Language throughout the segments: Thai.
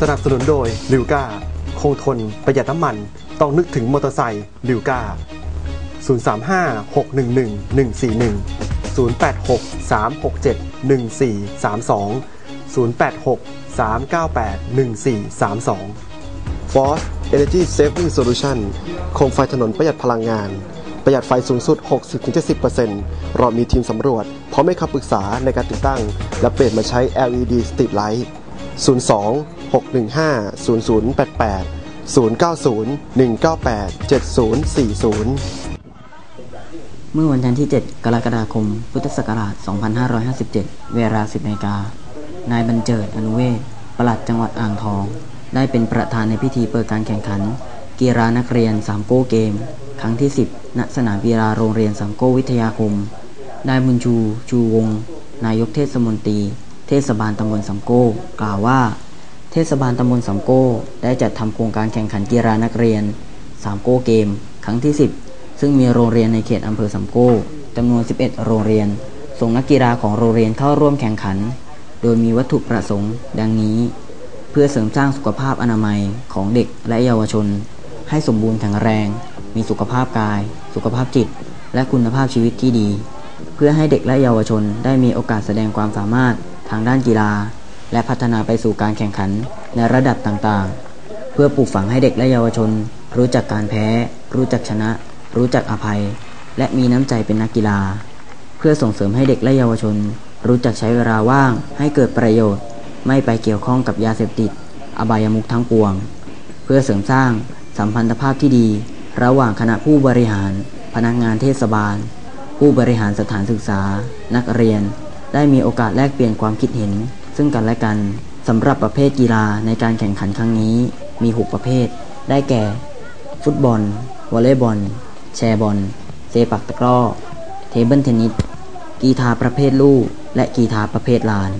สนับสนุนโดยลิวกาคงทนประหยัดน้ำมัน ต้องนึกถึงมอเตอร์ไซค์ลิวกา035 611 141 086 367 1432 086 398 1432 Force Energy Saving Solution โคมไฟถนนประหยัดพลังงาน ประหยัดไฟสูงสุด 60-70%เรามีทีมสำรวจ พร้อมให้คำปรึกษาในการติดตั้ง และเปลี่ยนมาใช้ LED Street Light 02 615 0088 090 198 7040 เมื่อวันจันทร์ที่ 7 กรกฎาคม พุทธศักราช 2557 เวลา 10นาฬิกา นายบรรเจิดอนุเวศปลัดจังหวัดอ่างทอง ได้เป็นประธานในพิธีเปิดการแข่งขัน กีฬานักเรียนสามโก้เกม ครั้งที่ 10 ณ สนามกีฬาโรงเรียนสามโก้วิทยาคม นายบุญชู ชูวงศนายกเทศมนตรี เทศบาลตำบลสามโก้ กล่าวว่า เทศบาลตำบลสามโก้ ได้จัดทำโครงการแข่งขันกีฬานักเรียนสามโก้เกม ครั้งที่ 10 ซึ่งมีโรงเรียนในเขตอำเภอสามโก้จำนวน 11 โรงเรียน ส่งนักกีฬาของโรงเรียนเข้าร่วมแข่งขัน โดยมีวัตถุประสงค์ ดังนี้ เพื่อเสริมสร้างสุขภาพอนามัยของเด็กและเยาวชน ให้สมบูรณ์แข็งแรง มีสุขภาพกาย สุขภาพจิต และคุณภาพชีวิตที่ดี เพื่อให้เด็กและเยาวชนได้มีโอกาสแสดงความสามารถทางด้านกีฬา และพัฒนาไปสู่การแข่งขันในระดับต่างๆ เพื่อปลูกฝังให้เด็กและเยาวชน รู้จักการแพ้ รู้จักชนะ รู้จักอภัย และมีน้ำใจเป็นนักกีฬา เพื่อส่งเสริมให้เด็กและเยาวชน รู้จักใช้เวลาว่างให้เกิดประโยชน์ ไม่ไปเกี่ยวข้องกับยาเสพติด อบายามุขทั้งปวง เพื่อเสริมสร้างสัมพันธภาพที่ดี ระหว่างคณะผู้บริหาร พนักงานเทศบาล ผู้บริหารสถานศึกษา นักเรียน ได้มีโอกาสแลกเปลี่ยนความคิดเห็น ซึ่งกันและกันสำหรับประเภทกีฬาในการแข่งขันครั้งนี้มี 6 ประเภท ได้แก่ ฟุตบอล วอลเลย์บอล แชร์บอล เซปักตะกร้อ เทเบิลเทนนิส กีฬาประเภทลู่และกีฬาประเภทลาน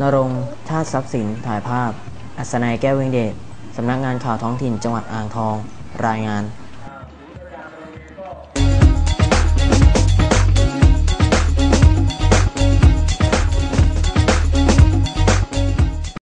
นรงค์ชาติทรัพย์สิน ถ่ายภาพ อัศนัยแก้วเวงเดช สำนักงานข่าวท้องถิ่นจังหวัดอ่างทอง รายงาน